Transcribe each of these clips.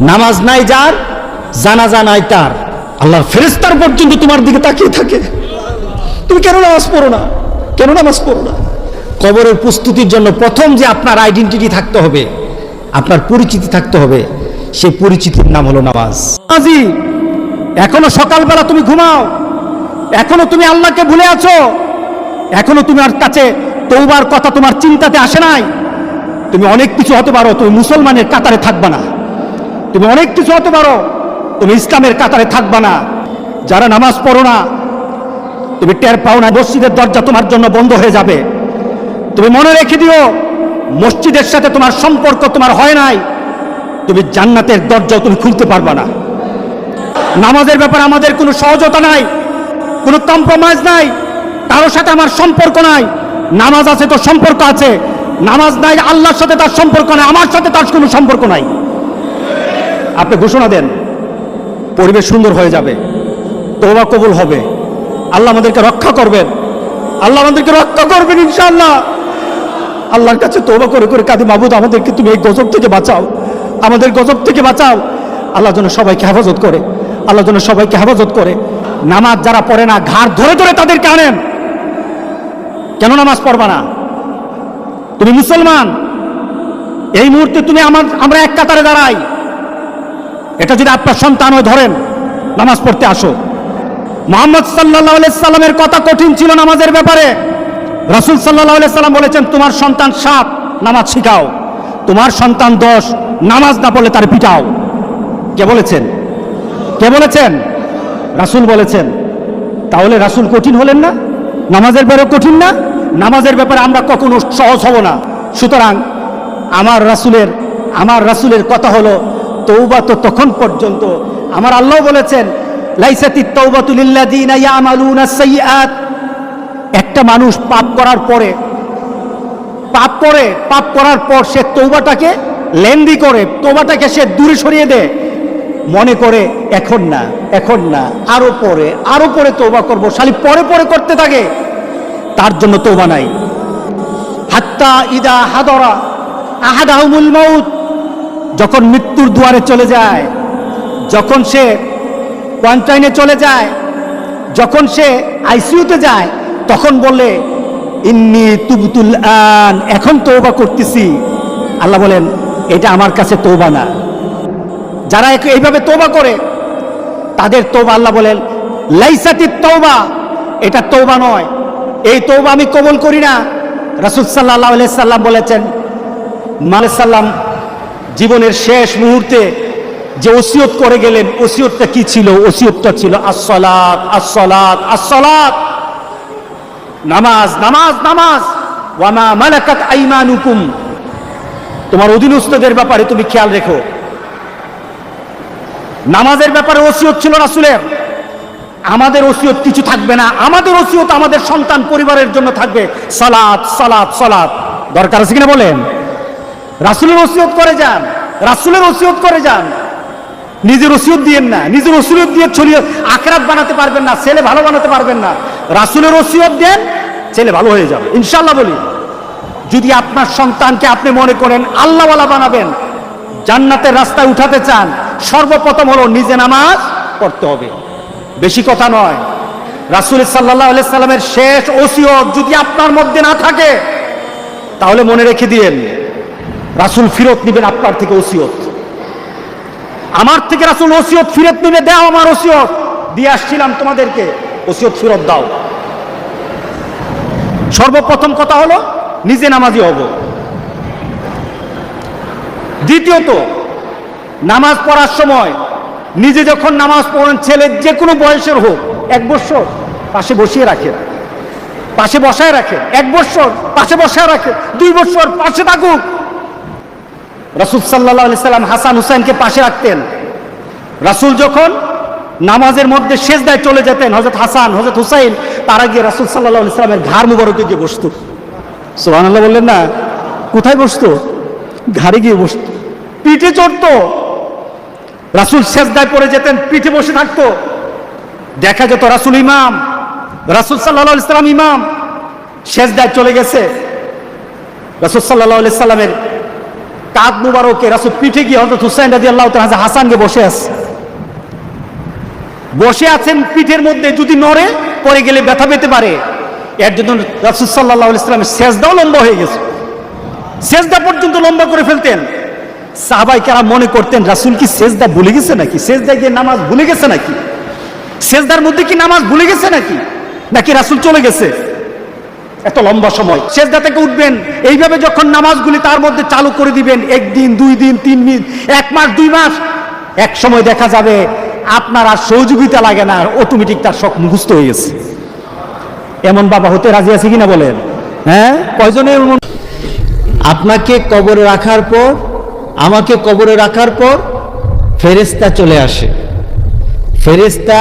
নামাজ নাই যার, জানাজা নাই তার। আল্লাহর ফেরেস্তার পর্যন্ত তোমার দিকে তাকিয়ে থাকে। তুমি কেন নামাজ পড়ো না? কেন নামাজ পড়ো না? কবরের প্রস্তুতির জন্য প্রথম যে আপনার আইডেন্টিটি থাকতে হবে, আপনার পরিচিতি থাকতে হবে, সেই পরিচিতির নাম হলো নামাজ। আজি, এখনও সকালবেলা তুমি ঘুমাও, এখনও তুমি আল্লাহকে ভুলে আছো, এখনও তুমি আর কাছে তৌবার কথা তোমার চিন্তাতে আসে নাই। তুমি অনেক কিছু হতে পারো, তুমি মুসলমানের কাতারে থাকবা না। তুমি অনেক কিছু হতে পারো, তুমি ইসলামের কাতারে থাকবা না। যারা নামাজ পড়ো না, তুমি টের পাও না মসজিদের দরজা তোমার জন্য বন্ধ হয়ে যাবে। তুমি মনে রেখে দিও, মসজিদের সাথে তোমার সম্পর্ক তোমার হয় নাই। তুমি জান্নাতের দরজাও তুমি খুলতে পারবা না। নামাজের ব্যাপারে আমাদের কোনো সহজতা নাই, কোনো কম্প্রোমাইজ নাই কারোর সাথে আমার সম্পর্ক নাই। নামাজ আছে তো সম্পর্ক আছে, নামাজ নাই আল্লাহর সাথে তার সম্পর্ক নাই, আমার সাথে তার কোনো সম্পর্ক নাই। আপনি ঘোষণা দেন, পরিবেশ সুন্দর হয়ে যাবে তোবা কবুল হবে। আল্লাহ আমাদেরকে রক্ষা করবেন। আল্লাহ আমাদেরকে রক্ষা করবেন, ইনশাআল্লাহ। আল্লাহর কাছে তোবা করে করে কাঁদি, মাবুদ, আমাদেরকে তুমি এই গজব থেকে বাঁচাও। আমাদের গজব থেকে বাঁচাও। আল্লাহ যেন সবাইকে হেফাজত করে। আল্লাহ যেন সবাইকে হেফাজত করে। নামাজ যারা পড়ে না, ঘাড় ধরে ধরে তাদেরকে আনেন। কেন নামাজ পড়বা না? তুমি মুসলমান। এই মুহূর্তে তুমি আমার আমরা এক কাতারে দাঁড়াই। এটা যদি আপনার সন্তান হয়ে ধরেন, নামাজ পড়তে আসো। মোহাম্মদ সাল্লাহ সাল্লামের কথা কঠিন ছিল নামাজের ব্যাপারে। রসুল সাল্লাহ সাল্লাম বলেছেন, তোমার সন্তান সাত, নামাজ শিখাও। তোমার সন্তান দশ, নামাজ না পড়লে তার পিটাও। কে বলেছেন? কে বলেছেন? রাসুল বলেছেন। তাহলে রাসুল কঠিন হলেন না? নামাজের ব্যাপারে কঠিন না? নামাজের ব্যাপারে আমরা কখনো সহজ হব না। সুতরাং আমার রাসুলের আমার রাসুলের কথা হলো তৌবা তো তখন পর্যন্ত। আমার আল্লাহ বলেছেন একটা মানুষ পাপ করার পরে, পাপ করে, পাপ করার পর সে তৌবাটাকে লেন্দি করে তৌবাটাকে সে দূরে সরিয়ে দেয়। মনে করে, এখন না এখন না, আরও পরে আরও পরে তৌবা করব। শালি পরে পরে করতে থাকে। তার জন্য তৌবা নাই। হাত্তা ইদা হাদরা আহাদাহুমুল মাউত। যখন মৃত্যুর দুয়ারে চলে যায়, যখন সে কোয়ান্টাইনে চলে যায়, যখন সে আইসিইউতে যায়, তখন বলে, ইন্নি তুবতুল আন, এখন তৌবা করতেছি। আল্লাহ বলেন, এটা আমার কাছে তৌবা না। যারা এইভাবে তৌবা করে, তাদের তৌবা আল্লাহ বলেন, লাইসাতি তৌবা এটা তৌবা নয়। এই তৌবা আমি কবল করি না। রাসুল সাল্লাহ সাল্লাম বলেছেন, মালে সাল্লাম জীবনের শেষ মুহূর্তে যে ওসিয়ত করে গেলেন, ওসিয়তটা কি ছিল? ওসিয়তটা ছিল আসসালাত আসসালাত আসসালাত। নামাজ নামাজ নামাজ। ওয়ামা মালাকাত আইমানুকুম। তোমার অধীনস্থদের ব্যাপারে তুমি খেয়াল রেখো। নামাজের ব্যাপারে ওসিয়ত ছিল রাসুলের। আমাদের ওসিয়ত কিছু থাকবে না। আমাদের ওসিয়ত আমাদের সন্তান পরিবারের জন্য থাকবে। সালাত সালাত সালাত। দরকার আছে কিনা বলেন? রাসুলের ওসিয়ত করে যান, রাসুলের ওসিয়ত করে যান। নিজের ওসিয়ত দিয়েন না, নিজের ওসিয়ত দিয়ে ছড়িয়ে আখরাত বানাতে পারবেন না, ছেলে ভালো বানাতে পারবেন না। রাসুলের ওসিয়ত দেন, ছেলে ভালো হয়ে যাবে। ইনশাল্লাহ বলি, যদি আপনার সন্তানকে আপনি মনে করেন আল্লাহওয়ালা বানাবেন, জান্নাতের রাস্তায় উঠাতে চান, সর্বপ্রথম হলো নিজে নামাজ পড়তে হবে। বেশি কথা নয়, রাসুল সাল্লাহ সাল্লামের শেষ ওসিয়ত যদি আপনার মধ্যে না থাকে, তাহলে মনে রেখে দিয়েন রাসুল ফিরত নিবেন আপনার থেকে ওসিয়ত। আমার থেকে রাসুল ওসিয়ত ফিরত নিবে, দাও আমার ওসিয়ত। দিয়ে আসছিলাম তোমাদেরকে, ওসিয়ত ফিরত দাও। সর্বপ্রথম কথা হলো, নিজে নামাজি হব। দ্বিতীয়ত, নামাজ পড়ার সময় নিজে যখন নামাজ পড়েন ছেলে যে কোনো বয়সের হোক, এক বছর পাশে বসিয়ে রাখে পাশে বসায় রাখে এক বছর পাশে বসায় রাখে দুই বছর পাশে থাকুক। রাসুল সাল্লাহ সাল্লাম হাসান হুসাইনকে পাশে রাখতেন। রাসুল যখন নামাজের মধ্যে শেষদায় চলে যেতেন হজরত হাসান হজরত হুসাইন, তারা গিয়ে রাসুল সাল্লাহ ইসলামের ঘাড় মুবারকে গিয়ে বসত। সোহান বললেন, না, কোথায় বসতো? ঘাড়ে গিয়ে বসত। পিঠে চড়তো। রাসুল শেষদায় পড়ে যেতেন, পিঠে বসে থাকতো। দেখা যেত রাসুল ইমাম, রাসুল সাল্লাহ ইসলাম ইমাম শেষদায় চলে গেছে। রাসুল সাল্লাহ সাল্লামের কাঁধ মুবারকে রাসুল পিঠে গিয়ে হজরত হুসাইন রাজি আল্লাহ হাসানকে বসে আছে। বসে আছেন পিঠের মধ্যে, যদি নড়ে পরে গেলে ব্যথা পেতে পারে। এর জন্য রাসুল সাল্লাহ ইসলামের শেষদাও লম্বা হয়ে গেছে। শেষদা পর্যন্ত লম্বা করে ফেলতেন। সাহাবাই কারা মনে করতেন, রাসুল কি শেষদা ভুলে গেছে নাকি? শেষদা গিয়ে নামাজ ভুলে গেছে নাকি? শেষদার মধ্যে কি নামাজ ভুলে গেছে নাকি? নাকি রাসুল চলে গেছে? এত লম্বা সময়। শেষদা থেকে উঠবেন, এইভাবে যখন নামাজগুলি তার মধ্যে চালু করে দিবেন, একদিন, দুই দিন, তিন দিন, এক মাস, দুই মাস, এক সময় দেখা যাবে আপনার আর সহযোগিতা লাগে না অটোমেটিক তার শখ মুখস্থ হয়ে গেছে। এমন বাবা হতে রাজি আছে কিনা বলেন? হ্যাঁ? কয়জনে আপনাকে কবরে রাখার পর, আমাকে কবরে রাখার পর ফেরেস্তা চলে আসে। ফেরেস্তা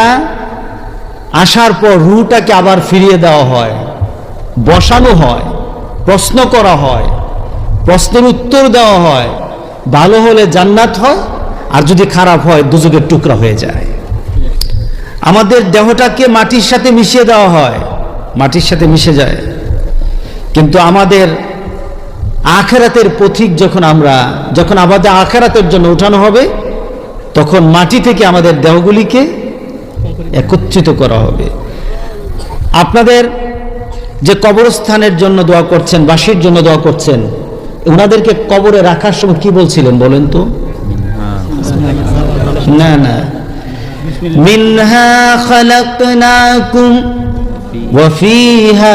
আসার পর রুটাকে আবার ফিরিয়ে দেওয়া হয়। বসানো হয়, প্রশ্ন করা হয়, প্রশ্নের উত্তর দেওয়া হয়। ভালো হলে জান্নাত হয়, আর যদি খারাপ হয় দুযোগের টুকরা হয়ে যায়। আমাদের দেহটাকে মাটির সাথে মিশিয়ে দেওয়া হয়, মাটির সাথে মিশে যায়। কিন্তু আমাদের আখেরাতের পথিক যখন আমরা, যখন আমাদের আখেরাতের জন্য উঠানো হবে, তখন মাটি থেকে আমাদের দেহগুলিকে একত্রিত করা হবে। আপনাদের যে কবরস্থানের জন্য দোয়া করছেন বাসির জন্য দোয়া করছেন ওনাদেরকে কবরে রাখার সময় কি বলছিলেন বলেন তো? না না। মিনহা খালাকনাকুম ওয়া ফিহা